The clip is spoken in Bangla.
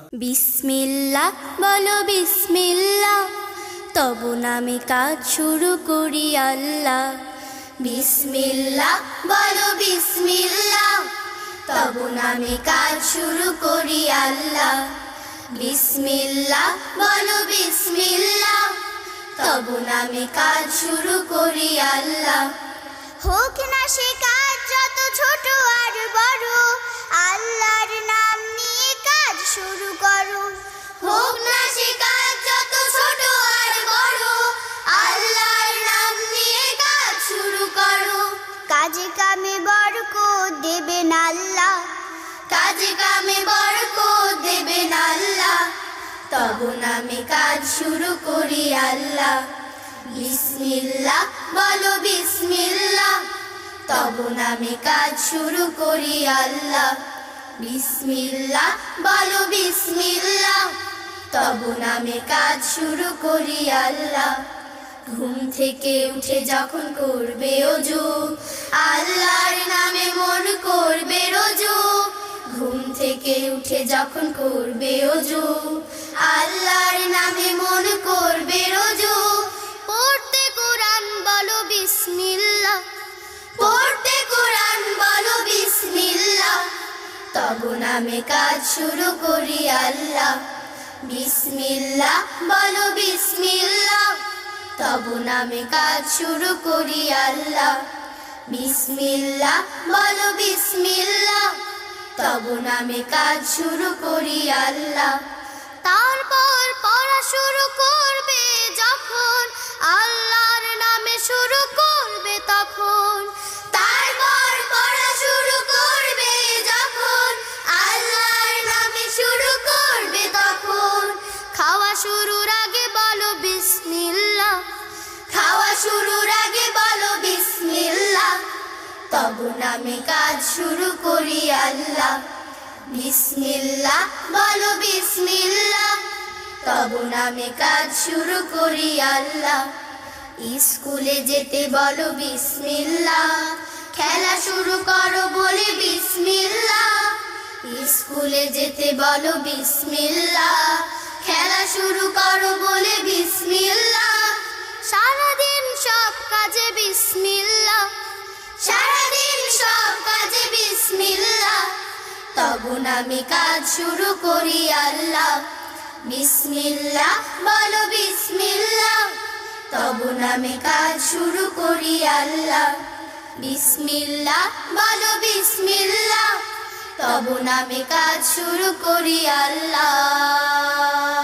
বিসমিল্লা বলো বিসমিল্লা তবু নামে কাজ শুরু করি আল্লাহ। বিসমিল্লা বলো বিসমিল্লা তবু নামে কাজ শুরু করি আল্লাহ। বিসমিল্লা বলো বিসমিল্লা তবু নামে কাজ শুরু করি আল্লাহ। হোক না সে কাজ, যত ছোট আর বড়, আল্লাহর কাজে বরকত দেবেন আল্লাহ। তবু নামে কাজ শুরু করি আল্লাহ। বিসমিল্লাহ, বলো বিসমিল্লাহ। তবু নামে কাজ শুরু করি আল্লাহ। বিসমিল্লাহ, বলো বিসমিল্লাহ। তবু নামে কাজ শুরু করি আল্লাহ। ঘুম থেকে উঠে যখন করবে অজু, আল্লাহর নামে মন করবে রজু। থেকে উঠে যখন করবে অজু, আল্লাহর নামে মন করবে রজু। পড়তে কোরআন বলো বিসমিল্লাহ, পড়তে কোরআন বলো বিসমিল্লাহ। তবু নামে কাজ শুরু করি আল্লাহ। বিসমিল্লাহ বলো বিসমিল্লাহ, তবু নামে কাজ শুরু করি আল্লাহ। বিসমিল্লাহ বলো বিসমিল্লাহ তবু নামে কাজ শুরু করি আল্লাহ। তারপর পড়া শুরু করবে যখন আল্লাহর নামে শুরু করবে তখন। তারপর পড়া শুরু করবে যখন আল্লাহর নামে শুরু করবে তখন। খাওয়া শুরুর আগে বলো বিসমিল্লাহ। খাওয়া শুরুর আগে বলো বিসমিল্লাহ। তবু নামে কাজ শুরু আল্লাহ। বিসমিল্লাহ, বলো বিসমিল্লাহ। তবু নামে কাজ শুরু করি আল্লাহ। স্কুলে যেতে বলো বিসমিল্লাহ। খেলা শুরু করো বলে বিসমিল্লাহ। স্কুলে যেতে বলো বিসমিল্লাহ। খেলা শুরু করো বলে বিসমিল্লাহ। সারাদিন সব কাজে বিসমিল্লাহ। সারাদিন তবু আমি কাজ শুরু করি আল্লাহ। বিসমিল্লাহ, বলো বিসমিল্লাহ। তবু আমি কাজ শুরু করি আল্লাহ। বিসমিল্লাহ, বলো বিসমিল্লাহ। তবু আমি কাজ শুরু করি আল্লাহ।